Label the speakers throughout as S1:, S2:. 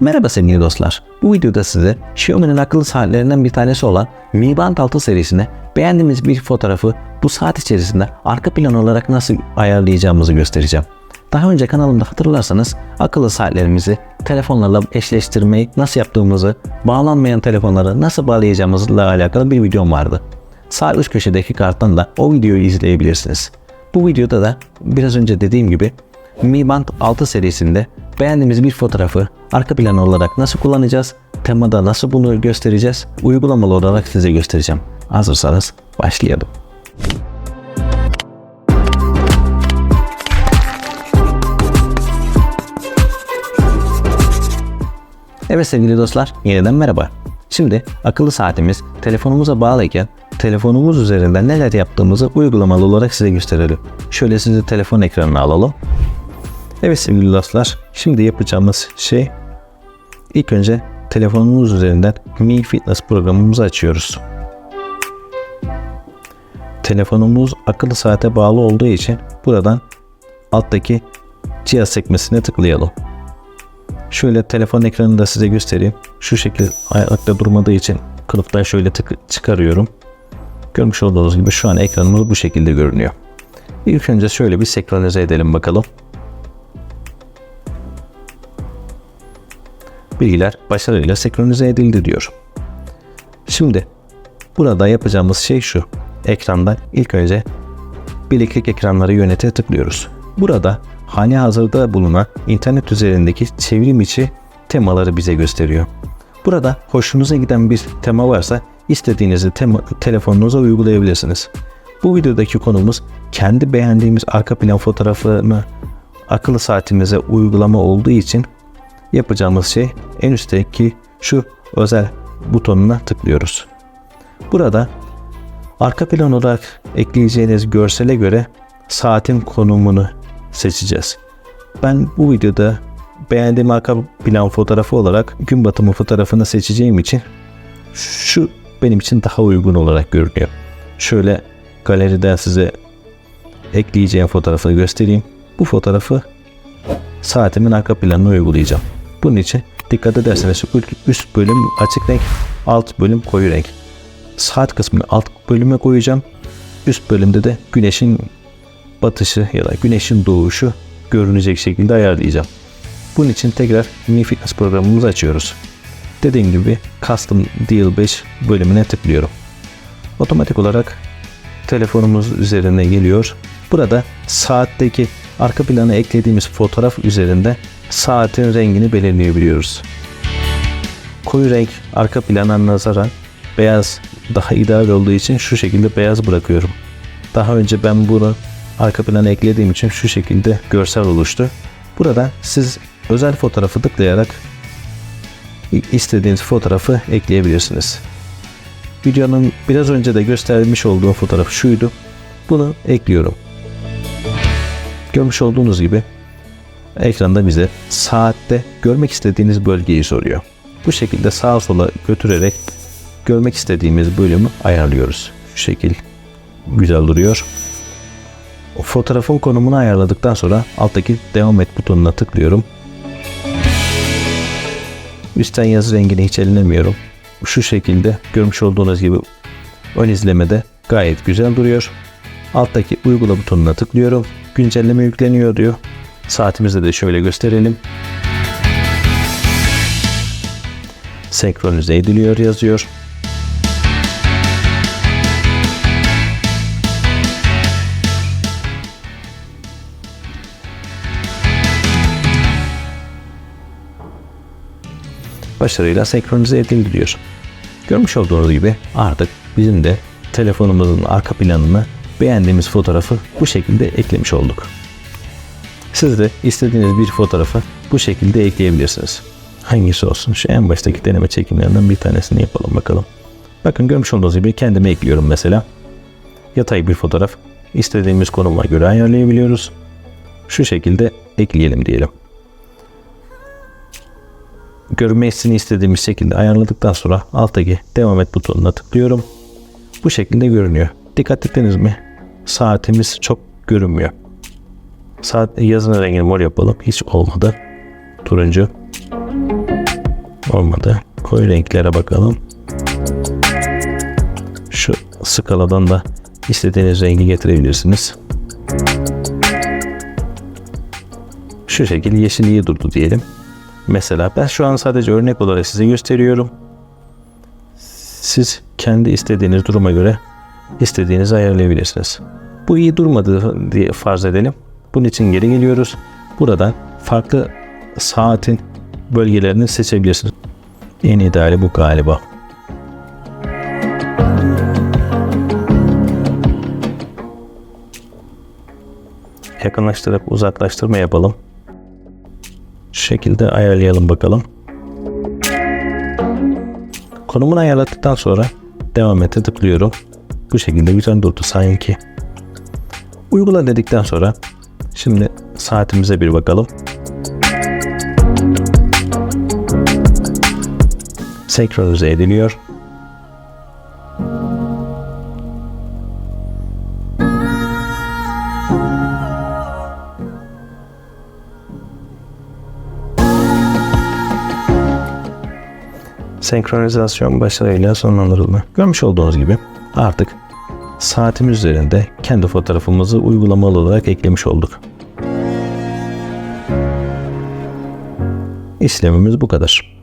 S1: Merhaba sevgili dostlar. Bu videoda size Xiaomi'nin akıllı saatlerinden bir tanesi olan Mi Band 6 serisine beğendiğimiz bir fotoğrafı bu saat içerisinde arka plan olarak nasıl ayarlayacağımızı göstereceğim. Daha önce kanalımda hatırlarsanız akıllı saatlerimizi telefonlarla eşleştirmeyi nasıl yaptığımızı, bağlanmayan telefonları nasıl bağlayacağımızla alakalı bir videom vardı. Sağ üst köşedeki karttan da o videoyu izleyebilirsiniz. Bu videoda da biraz önce dediğim gibi Mi Band 6 serisinde beğendiğimiz bir fotoğrafı arka plan olarak nasıl kullanacağız, temada nasıl bunu göstereceğiz, uygulamalı olarak size göstereceğim. Hazırsanız başlayalım. Evet sevgili dostlar, yeniden merhaba. Şimdi akıllı saatimiz telefonumuza bağlıyken telefonumuz üzerinden neler yaptığımızı uygulamalı olarak size gösterelim. Şöyle sizi telefon ekranına alalım. Evet sevgili dostlar, şimdi yapacağımız şey ilk önce telefonumuz üzerinden Mi Fitness programımızı açıyoruz. Telefonumuz akıllı saate bağlı olduğu için buradan alttaki cihaz sekmesine tıklayalım. Şöyle telefon ekranını da size göstereyim. Şu şekilde ayakta durmadığı için kılıftan şöyle tık çıkarıyorum. Görmüş olduğunuz gibi şu an ekranımız bu şekilde görünüyor. İlk önce şöyle bir senkronize edelim bakalım. Bilgiler başarıyla senkronize edildi diyor. Şimdi burada yapacağımız şey şu. Ekranda ilk önce bileklik ekranları yönete tıklıyoruz. Burada hali hazırda bulunan internet üzerindeki çevrim içi temaları bize gösteriyor. Burada hoşunuza giden bir tema varsa istediğinizi tema, telefonunuza uygulayabilirsiniz. Bu videodaki konumuz kendi beğendiğimiz arka plan fotoğrafını akıllı saatimize uygulama olduğu için yapacağımız şey en üstteki şu özel butonuna tıklıyoruz. Burada arka plan olarak ekleyeceğiniz görsele göre saatin konumunu seçeceğiz. Ben bu videoda beğendiğim arka plan fotoğrafı olarak gün batımı fotoğrafını seçeceğim için şu benim için daha uygun olarak görünüyor. Şöyle galeriden size ekleyeceğim fotoğrafı göstereyim. Bu fotoğrafı saatimin arka planına uygulayacağım. Bunun için dikkat ederseniz üst bölüm açık renk, alt bölüm koyu renk. Saat kısmını alt bölüme koyacağım. Üst bölümde de güneşin batışı ya da güneşin doğuşu görünecek şekilde ayarlayacağım. Bunun için tekrar Fitness programımızı açıyoruz. Dediğim gibi Custom Deal 5 bölümüne tıklıyorum. Otomatik olarak telefonumuz üzerine geliyor. Burada saatteki arka plana eklediğimiz fotoğraf üzerinde saatin rengini belirleyebiliyoruz. Koyu renk arka plana nazaran beyaz daha ideal olduğu için şu şekilde beyaz bırakıyorum. Daha önce ben bunu arka plana eklediğim için şu şekilde görsel oluştu. Burada siz özel fotoğrafı tıklayarak istediğiniz fotoğrafı ekleyebilirsiniz. Videonun biraz önce de göstermiş olduğum fotoğraf şuydu. Bunu ekliyorum. Görmüş olduğunuz gibi ekranda bize saatte görmek istediğiniz bölgeyi soruyor. Bu şekilde sağa sola götürerek görmek istediğimiz bölümü ayarlıyoruz. Şu şekil güzel duruyor. Fotoğrafın konumunu ayarladıktan sonra alttaki devam et butonuna tıklıyorum. Üstten yazı rengini hiç ellememiyorum. Şu şekilde görmüş olduğunuz gibi ön izlemede gayet güzel duruyor. Alttaki uygula butonuna tıklıyorum. Güncelleme yükleniyor diyor. Saatimizde de şöyle gösterelim. Senkronize ediliyor yazıyor. başarıyla senkronize edildi diyor. Görmüş olduğunuz gibi artık bizim de telefonumuzun arka planını beğendiğimiz fotoğrafı bu şekilde eklemiş olduk. Siz de istediğiniz bir fotoğrafı bu şekilde ekleyebilirsiniz. Hangisi olsun? Şu en baştaki deneme çekimlerinden bir tanesini yapalım bakalım. Bakın görmüş olduğunuz gibi kendime ekliyorum mesela. Yatay bir fotoğraf. İstediğimiz konuma göre ayarlayabiliyoruz. Şu şekilde ekleyelim diyelim görmesini istediğimiz şekilde ayarladıktan sonra alttaki devam et butonuna tıklıyorum. Bu şekilde görünüyor. Dikkat ettiniz mi? Saatimiz çok görünmüyor. Saat yazın rengini mor yapalım. Hiç olmadı. Turuncu. Olmadı. Koyu renklere bakalım. Şu skaladan da istediğiniz rengi getirebilirsiniz. Şu şekilde yeşil iyi durdu diyelim. Mesela ben şu an sadece örnek olarak size gösteriyorum. Siz kendi istediğiniz duruma göre istediğinizi ayarlayabilirsiniz. Bu iyi durmadı diye farz edelim. Bunun için geri geliyoruz. Buradan farklı saatin bölgelerini seçebilirsiniz. En ideali bu galiba. Yakınlaştırıp uzaklaştırma yapalım. Şu şekilde ayarlayalım bakalım. Konumunu ayarladıktan sonra devam ete tıklıyorum. Bu şekilde güzel durdu sanki. Uygula dedikten sonra şimdi saatimize bir bakalım. Senkronize ediliyor. Senkronizasyon başarıyla sonlandırıldı. Görmüş olduğunuz gibi artık saatimiz üzerinde kendi fotoğrafımızı uygulamalı olarak eklemiş olduk. İşlemimiz bu kadar.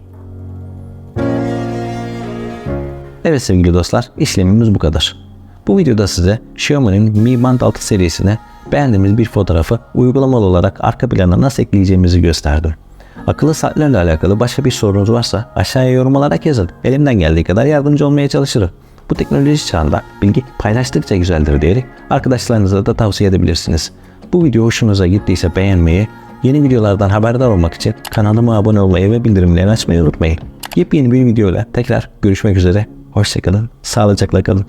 S1: Evet sevgili dostlar, işlemimiz bu kadar. Bu videoda size Xiaomi'nin Mi Band 6 serisine beğendiğimiz bir fotoğrafı uygulamalı olarak arka plana nasıl ekleyeceğimizi gösterdim. Akıllı saatlerle alakalı başka bir sorunuz varsa aşağıya yorum olarak yazın. Elimden geldiği kadar yardımcı olmaya çalışırım. Bu teknoloji çağında bilgi paylaştıkça güzeldir diyerek arkadaşlarınıza da tavsiye edebilirsiniz. Bu video hoşunuza gittiyse beğenmeyi, yeni videolardan haberdar olmak için kanalıma abone olmayı ve bildirimleri açmayı unutmayın. Yepyeni bir videoyla tekrar görüşmek üzere. Hoşçakalın, sağlıcakla kalın.